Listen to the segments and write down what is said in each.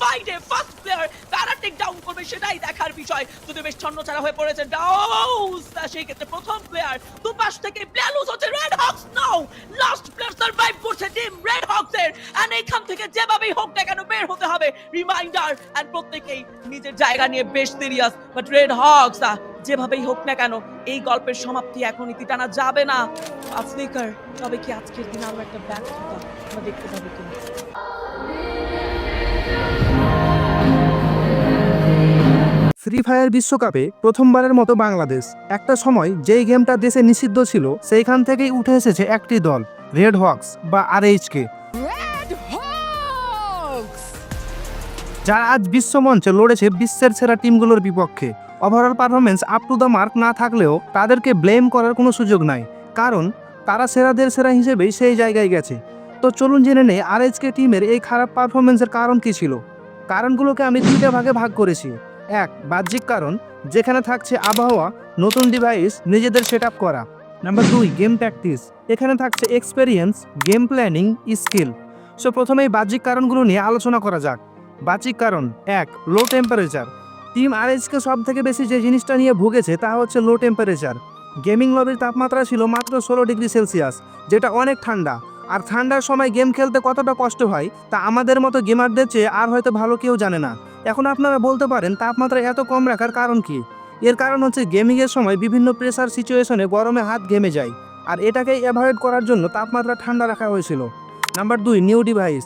ফাইটে first player কারা take down করবে সেটাই দেখার বিষয়। যদি বেশ ছন্নছাড়া হয়ে পড়েছে। ডাউস সেই ক্ষেত্রে প্রথম প্লেয়ার দুপাশ থেকে লুজ হচ্ছে Red Hawks now last player survive করছে টিম রেড হক্স এর। এন্ড এইখান থেকে যেভাবেই হোক না কেন বের হতে হবে। রিমাইন্ডার এন্ড প্রত্যেকেই নিজের জায়গা নিয়ে বেশ সিরিয়াস বাট রেড হক্স যেভাবেই হোক না কেন, এই গল্পের সমাপ্তি এখন ইতি টানা যাবে না। আফ্রিকার, তবে কি আজকের দিন আরও একটা ব্যর্থতা আমরা দেখতে পাবো কিনা। ফ্রি ফায়ার বিশ্বকাপে প্রথমবারের মতো বাংলাদেশ। একটা সময় যেই গেমটা দেশে নিষিদ্ধ ছিল সেইখান থেকেই উঠে এসেছে একটি দল রেড হক্স বা আর আরএইচকে যারা আজ বিশ্বমঞ্চে লড়েছে বিশ্বের সেরা টিমগুলোর বিপক্ষে। Overall performance up to the mark না থাকলেও তাদেরকে ব্লেম করার কোনো সুযোগ নাই। কারণ তারা সেরাদের সেরা হিসেবেই সেই জায়গায় গেছে। তো চলুন জেনে নেই আরএইচকে টিমের এই খারাপ পারফরমেন্সের কারণ কী ছিল। কারণগুলোকে আমি দুইটা ভাগে ভাগ করেছি। এক, বাহ্যিক কারণ, যেখানে থাকছে আবহাওয়া, নতুন ডিভাইস নিজেদের সেট করা। নাম্বার দুই গেম প্র্যাকটিস এখানে থাকছে experience game planning skill so প্রথমেই বাহ্যিক কারণগুলো নিয়ে আলোচনা করা যাক। বাহ্যিক কারণ, এক লো টেম্পারেচার টিম আরএসকে সব থেকে বেশি যে জিনিসটা নিয়ে ভুগেছে, তা হচ্ছে লো টেম্পারেচার গেমিং লবির তাপমাত্রা ছিল মাত্র ষোলো ডিগ্রি সেলসিয়াস, যেটা অনেক ঠান্ডা। আর ঠান্ডার সময় গেম খেলতে কতটা কষ্ট হয়, তা আমাদের মতো গেমারদের চেয়ে আর হয়তো ভালো কেউ জানে না। এখন আপনারা বলতে পারেন, তাপমাত্রা এত কম রাখার কারণ কি? এর কারণ হচ্ছে গেমিংয়ের সময় বিভিন্ন প্রেসার সিচুয়েশনে গরমে হাত ঘেমে যায়, আর এটাকে অ্যাভয়েড করার জন্য তাপমাত্রা ঠান্ডা রাখা হয়েছিল। নাম্বার দুই নিউ ডিভাইস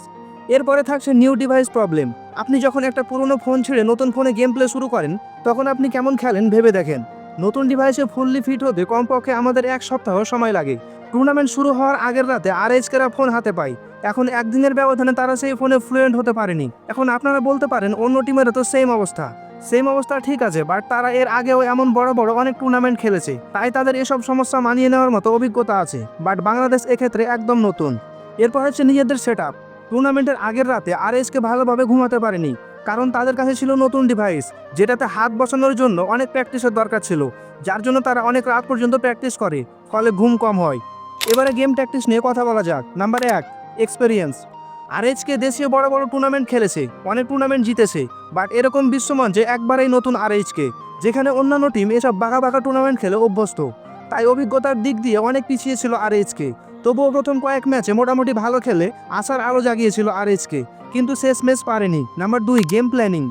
এরপরে থাকছে নিউ ডিভাইস প্রবলেম আপনি যখন একটা পুরনো ফোন ছেড়ে নতুন ফোনে গেম প্লে শুরু করেন, তখন আপনি কেমন খেলেন ভেবে দেখেন। নতুন ডিভাইসে ফুললি ফিট হতে কমপক্ষে আমাদের এক সপ্তাহ সময় লাগে। টুর্নামেন্ট শুরু হওয়ার আগের রাতে আর ফোন হাতে পায়। এখন একদিনের ব্যবধানে তারা সেই ফোনে ফ্লুয়েন্ট হতে পারেনি। এখন আপনারা বলতে পারেন, অন্য টিমেরও তো সেম অবস্থা। সেম অবস্থা ঠিক আছে বাট তারা এর আগেও এমন বড় বড় অনেক টুর্নামেন্ট খেলেছে। তাই তাদের এসব সমস্যা মানিয়ে নেওয়ার মতো অভিজ্ঞতা আছে বাট বাংলাদেশ এক্ষেত্রে একদম নতুন। এরপর হচ্ছে নিজেদের সেট আপ টুর্নামেন্টের আগের রাতে আর ভালোভাবে ঘুমাতে পারেনি, কারণ তাদের কাছে ছিল নতুন ডিভাইস যেটাতে হাত বসানোর জন্য অনেক প্র্যাকটিসের দরকার ছিল, যার জন্য তারা অনেক রাত পর্যন্ত প্র্যাকটিস করে, ফলে ঘুম কম হয়। এবারে গেম প্র্যাকটিস নিয়ে কথা বলা যাক। নাম্বার এক এক্সপেরিয়েন্স আরএইচকে দেশীয় বড় বড় টুর্নামেন্ট খেলেছে, অনেক টুর্নামেন্ট জিতেছে বাট এরকম বিশ্বমঞ্চে একবারেই নতুন আরএইচকে, যেখানে অন্যান্য টিম এসব বাঘা বাঘা টুর্নামেন্ট খেলে অভ্যস্ত। তাই অভিজ্ঞতার দিক দিয়ে অনেক পিছিয়ে ছিল আরএইচকে। তবুও প্রথম কয়েক ম্যাচে মোটামুটি ভালো খেলে আসার আলো জাগিয়েছিল আরএইচকে, কিন্তু শেষ ম্যাচ পারেনি। নাম্বার দুই গেম প্ল্যানিং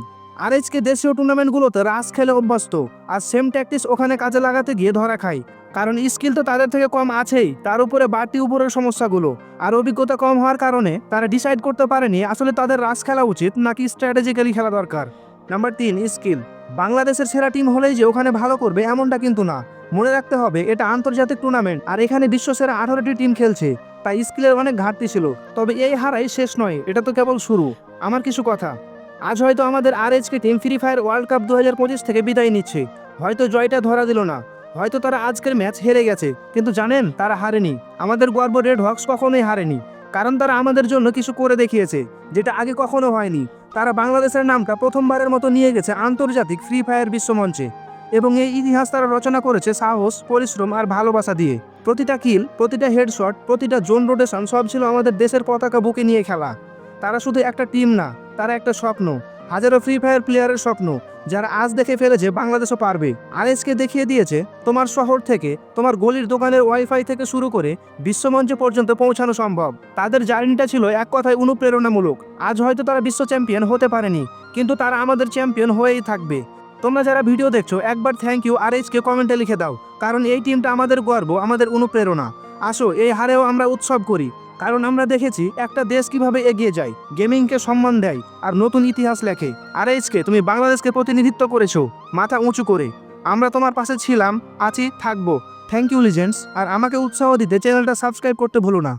আরএইচকে দেশীয় টুর্নামেন্টগুলোতে রাস খেলে অভ্যস্ত। আর সেম ট্যাকটিস ওখানে কাজে লাগাতে গিয়ে ধরা খায়। কারণ স্কিল তো তাদের থেকে কম আছেই, তার উপরে বাড়তি উপরের সমস্যাগুলো। আর অভিজ্ঞতা কম হওয়ার কারণে তারা ডিসাইড করতে পারেনি আসলে তাদের রাস খেলা উচিত নাকি স্ট্র্যাটেজিক্যালি খেলা দরকার। নাম্বার তিন স্কিল বাংলাদেশের সেরা টিম হলেই যে ওখানে ভালো করবে এমনটা কিন্তু না। মনে রাখতে হবে এটা আন্তর্জাতিক টুর্নামেন্ট আর এখানে বিশ্ব সেরা আঠারোটি টিম খেলছে। তাই স্কিলের অনেক ঘাটতি ছিল। তবে এই হারাই শেষ নয়, এটা তো কেবল শুরু। আমার কিছু কথা। আজ হয়তো আমাদের R HK team Free Fire World Cup দু হাজার পঁচিশ থেকে বিদায় নিচ্ছে। হয়তো জয়টা ধরা দিল না। হয়তো তারা আজকের ম্যাচ হেরে গেছে। কিন্তু জানেন, তারা হারেনি। আমাদের গর্ব রেড হক্স কখনোই হারেনি। কারণ তারা আমাদের জন্য কিছু করে দেখিয়েছে, যেটা আগে কখনো হয়নি। তারা বাংলাদেশের নামটা প্রথমবারের মতো নিয়ে গেছে আন্তর্জাতিক ফ্রি ফায়ার বিশ্বমঞ্চে। এবং এই ইতিহাস তারা রচনা করেছে সাহস, পরিশ্রম আর ভালোবাসা দিয়ে। প্রতিটা কিল প্রতিটা হেডশট প্রতিটা জোন রোটেশন সব ছিল আমাদের দেশের পতাকা বুকে নিয়ে খেলা। তারা শুধু একটা টিম না তারা একটা স্বপ্ন, হাজারো ফ্রি ফায়ার প্লেয়ারের স্বপ্ন, যারা আজ দেখে ফেলেছে বাংলাদেশও পারবে। আরএসকে দেখিয়ে দিয়েছে, তোমার শহর থেকে, তোমার গলির দোকানের ওয়াইফাই থেকে শুরু করে বিশ্বমঞ্চে পর্যন্ত পৌঁছানো সম্ভব। তাদের জার্নিটা ছিল এক কথায় অনুপ্রেরণামূলক। আজ হয়তো তারা বিশ্ব চ্যাম্পিয়ন হতে পারেনি, কিন্তু তারা আমাদের চ্যাম্পিয়ন হয়েই থাকবে। তোমরা যারা ভিডিও দেখছ, একবার থ্যাংক ইউ আর এইচকে কমেন্টে লিখে দাও, কারণ এই টিমটা আমাদের গর্ব, আমাদের অনুপ্রেরণা। আসো, এই হারেও আমরা উৎসব করি, কারণ আমরা দেখেছি একটা দেশ কীভাবে এগিয়ে যায়, গেমিংকে সম্মান দেয়, আর নতুন ইতিহাস লেখে। আর এইচকে, তুমি বাংলাদেশকে প্রতিনিধিত্ব করেছ, মাথা উঁচু করে। আমরা তোমার পাশে ছিলাম, আছি, থাকব। থ্যাংক ইউ লিজেন্ডস আর আমাকে উৎসাহ দিতে চ্যানেলটা সাবস্ক্রাইব করতে ভুলো না।